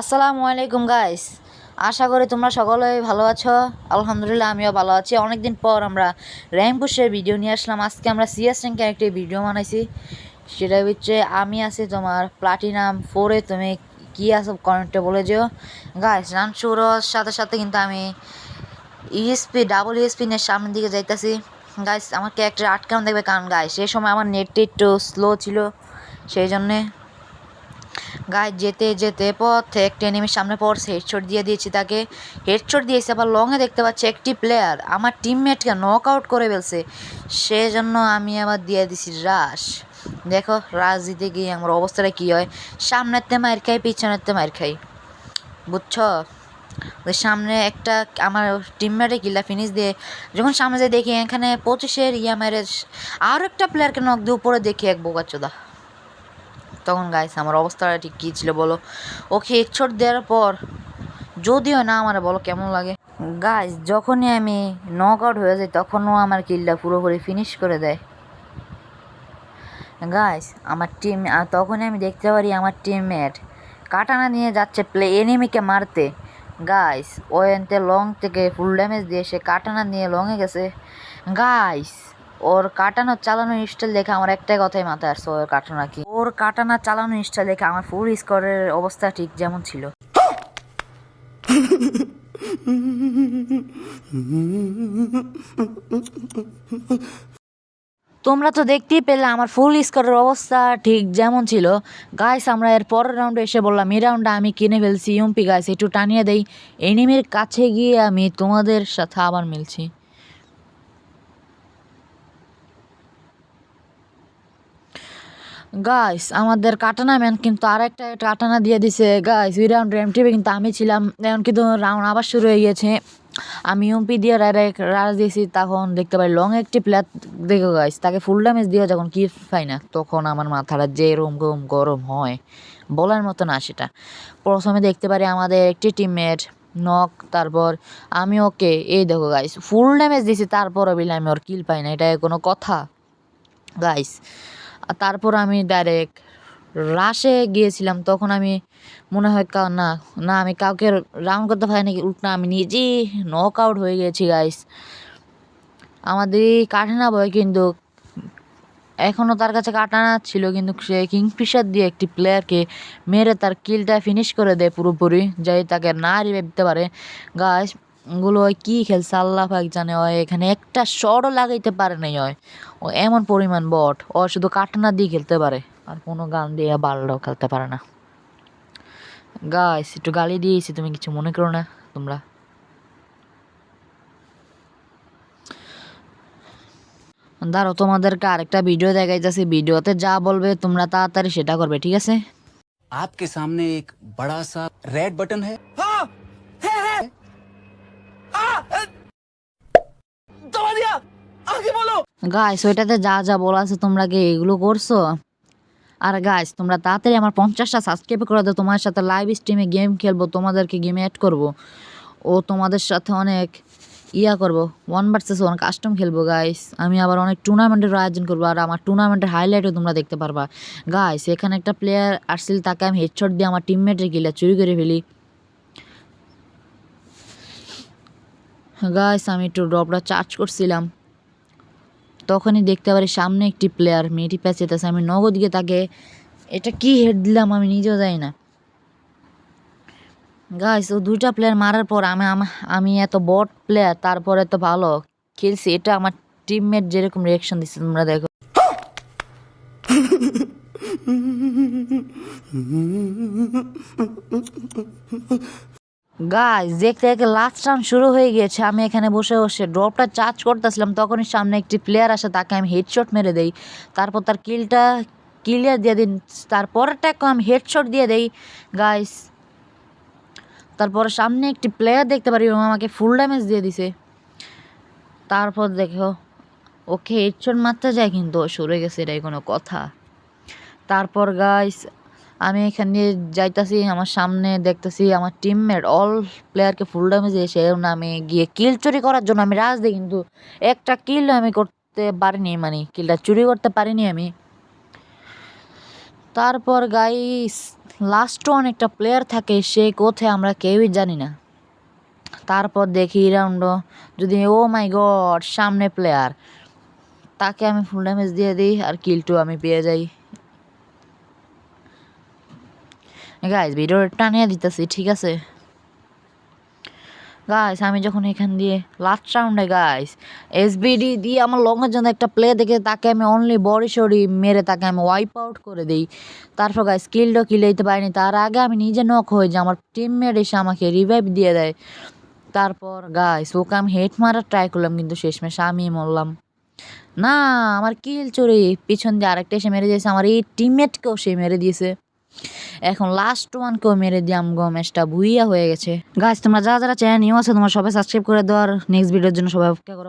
আসসালামু আলাইকুম গাইস আশা করি তোমরা সকলেই ভালো আছো। আলহামদুলিল্লাহ, আমিও ভালো আছি। অনেকদিন পর আমরা র্যাঙ্ক পুশের ভিডিও নিয়ে আসলাম। আজকে আমরা সিএস র্যাঙ্কের একটি ভিডিও বানাইছি। সেটা হচ্ছে, আমি আছি তোমার প্লাটিনাম ফোরে তুমি কী আছো কমেন্টে বলে যেও। গাইস রান শুরুর সাথে সাথে কিন্তু আমি ইএসপি ডাবল ইএসপি নেট সামনের দিকে যাইতাছি। গাইস আমার ক্যারেক্টার আটকানো দেখবে। কারণ গাইস সেই সময় আমার নেটটা একটু স্লো ছিল। সেই জন্যে গায়ে যেতে যেতে পথে একটা এনিমির সামনে পড়ছে। হেডশট দিয়ে দিয়েছি তাকে। হেডশট দিয়েছে, আবার লংয়ে দেখতে পাচ্ছি একটি প্লেয়ার আমার টিমমেটকে নক আউট করে ফেলছে। সেজন্য আমি আবার দিয়ে দিছি রাশ দেখো রাশ দিতে গিয়ে আমার অবস্থাটা কী হয়? সামনের সামনেতে মার খাই পিছনেতে মার খাই। বুঝছ? সামনে একটা আমার টিমমেটে কিল্লা ফিনিশ দিয়ে যখন সামনে যাই দেখি এখানে পঁচিশের ইয়া মেরে। আরও একটা প্লেয়ারকে নক দিয়ে উপরে দেখি, এক বোকাচোদা। তখন গাইস আমার অবস্থাটা ঠিক কী ছিল বলো? ওকে হেডশট দেওয়ার পর যদিও না আমার বলো কেমন লাগে গাইস যখনই আমি নক আউট হয়ে যাই তখনও আমার কিলটা পুরোপুরি ফিনিশ করে দেয়। গাইস আমার টিম তখনই আমি দেখতে পারি আমার টিমমেট কাটানা নিয়ে যাচ্ছে প্লে এনিমিকে মারতে। গাইস ও এনতে লং থেকে ফুল ড্যামেজ দিয়ে সে কাটানা নিয়ে লংয়ে গেছে। গাইস ওর কাটানো চালানো স্টাইল দেখে আমার একটাই কথাই মাথায় আসছে, ওর কাটানা কি ওর কাটানা চালানো স্টাইল দেখে আমার ফুল স্কোরের অবস্থা ঠিক যেমন ছিল। তোমরা তো দেখতেই পেলে আমার ফুল স্কোরের অবস্থা ঠিক যেমন ছিল। গাইস আমরা এর পরের রাউন্ডে এসে বললাম, এই রাউন্ডে আমি কিনে ফেলছি। ইউম্পি গাইস একটু টানিয়ে দেই। এনিমির কাছে গিয়ে আমি তোমাদের সাথে আবার মিলছি। গাইস আমাদের কাটানা ম্যান কিন্তু আর একটা কাটানা দিয়ে দিছে। গাইস ওই রাউন্ড র্যাম টিভি কিন্তু আমি ছিলাম। এখন কিন্তু রাউন্ড আবার শুরু হয়ে গিয়েছে আমি ইউম্পি দিয়ে রাজ দিয়েছি, তখন দেখতে পাই লং একটি প্লেয়ার দেখো গাইস তাকে ফুল ড্যামেজ দিয়ে যখন কি পাই না, তখন আমার মাথাটা যে রুম গরম গরম হয়। বলার মতো না সেটা। প্রথমে দেখতে পারি আমাদের একটি টিমমেট নক তারপর আমি ওকে, এই দেখো গাইস ফুল ড্যামেজ দিয়েছি তারপরও বিলে আমি ওর কিল পাই না, এটা কোনো কথা। গাইস তারপর আমি ডাইরেক্ট রাশে গিয়েছিলাম। তখন আমি মনে হয় কা না না, আমি কাউকে রাউন্ড করতে পারি নাকি উল্টা আমি নিজেই নক আউট হয়ে গেছি গাইস আমাদের এই কাটানা বয় কিন্তু এখনও তার কাছে কাটানা ছিল, কিন্তু সে কিংফিশার দিয়ে একটি প্লেয়ারকে মেরে তার কিলটা ফিনিশ করে দেয় পুরোপুরি, যাই তাকে না রিভাইভ দিতে পারে। গাইস গুলো ওই কী খেলছে আল্লাহ পাক জানে ওই এখানে একটা শটও লাগাইতে পারে নাই হয় ও এমন পরিমাণ বট ও শুধু কাটানা দিয়ে খেলতে পারে আর কোনো গান দিয়ে বালটাও খেলতে পারে না গাইস একটু গালি দিয়েছি তুমি কিছু মনে করো না তোমরা দাঁড়ো তোমাদেরকে আরেকটা ভিডিও দেখাইতেছি ভিডিওতে যা বলবে তোমরা তাড়াতাড়ি সেটা করবে ঠিক আছে आपके सामने एक बड़ा सा रेड बटन है हाँ, है, আগে বলো। গাইস ওইটাতে যা যা বলা আছে তোমরা কি এগুলো করছ? আর গাইস তোমরা তাড়াতাড়ি আমার পঞ্চাশটা সাবস্ক্রাইব করে দাও, তোমার সাথে লাইভ স্ট্রিমে গেম খেলব, তোমাদেরকে গেমে অ্যাড করব। ও তোমাদের সাথে অনেক ইয়া করব ওয়ান ভার্সেস ওয়ান কাস্টম খেলব গাইস আমি আবার অনেক টুর্নামেন্টের আয়োজন করব, আর আমার টুর্নামেন্টের হাইলাইটও তোমরা দেখতে পারবা। গাইস এখানে একটা প্লেয়ার আসছিল, তাকে আমি হেডশট দিয়ে আমার টিমমেটের গিলা চুরি করে ফেলি। গাইস আমি একটু ড্রপটা চার্জ করছিলাম। তখনই দেখতে পারি সামনে একটি প্লেয়ার মেয়েটি প্যাচেতেছে আমি নগদ গিয়ে তাকে, এটা কি হেড দিলাম আমি নিজেও যাই না। গাইস ও দুইটা প্লেয়ার মারার পর আমি, আমা- আমি এত বট প্লেয়ার তারপরে এত ভালো। খেলছি, এটা আমার টিমমেট যেরকম রিয়াকশন দিচ্ছে, তোমরা দেখো। গাইস দেখতে দেখতে লাস্ট রাউন্ড শুরু হয়ে গিয়েছে। আমি এখানে বসে বসে ড্রপটা চার্জ করতেছিলাম। তখনই সামনে একটি প্লেয়ার আসে, তাকে আমি হেডশট মেরে দেই। তারপর তার কিলটা ক্লিয়ার দিয়ে দিন। তারপরেরটাকে আমি হেডশট দিয়ে দেই। গাইস তারপর সামনে একটি প্লেয়ার দেখতে পারি ও আমাকে ফুল ড্যামেজ দিয়ে দিছে। তারপর দেখো, ওকে হেডশট মারতে যায় কিন্তু, সরে গেছে, এটাই কোনো কথা। তারপর গাইস আমি এখানে যাইতাছি, আমার সামনে দেখতেছি আমার টিমমেট অল প্লেয়ারকে ফুল ড্যামেজ দিয়ে সে আমি গিয়ে কিল চুরি করার জন্য আমি রাজ দিই, কিন্তু একটা কিল আমি করতে পারিনি মানে কিলটা চুরি করতে পারিনি আমি। তারপর গাইস লাস্ট ওয়ান একটা প্লেয়ার থাকে, সে কোথায় আমরা কেউই জানি না। তারপর দেখি রাউন্ড যদি, ও মাই গড সামনে প্লেয়ার তাকে আমি ফুল ড্যামেজ দিয়ে দিই, আর কিলটু আমি পেয়ে যাই। গাইস ভিডিওটা টানিয়ে দিতেছি, ঠিক আছে? গাইস আমি যখন এখান দিয়ে লাস্ট রাউন্ডে গাইস এসবিডি দিয়ে আমার লঙ্গের জন্য একটা প্লে দেখে তাকে আমি অনলি বডি সরি মেরে তাকে আমি ওয়াইপ আউট করে দিই। তারপর গাইস স্কিলটা কিলে দিতে পারিনি। তার আগে আমি নিজে নক হয়ে যাই, আমার টিমমেট এসে আমাকে রিভাইভ দিয়ে দেয়। তারপর গাইস ওকে আমি হেড মারার ট্রাই করলাম, কিন্তু শেষমেশ আমি মরলাম। না, আমার কিল চুরি। পিছন দিয়ে আরেকটা এসে মেরে দিয়েছে, আমার এই টিমমেটকেও সে মেরে দিয়েছে। এখন লাস্ট ওয়ান ওয়ানকেও মেরে দিয়াম গমেশটা ভুইয়া হয়ে গেছে। গাছ তোমরা যারা যারা চ্যানেল নিউ আছে, তোমার সবাই সাবস্ক্রাইব করে দেওয়ার নেক্সট ভিডিওর জন্য সবাই অপেক্ষা করো।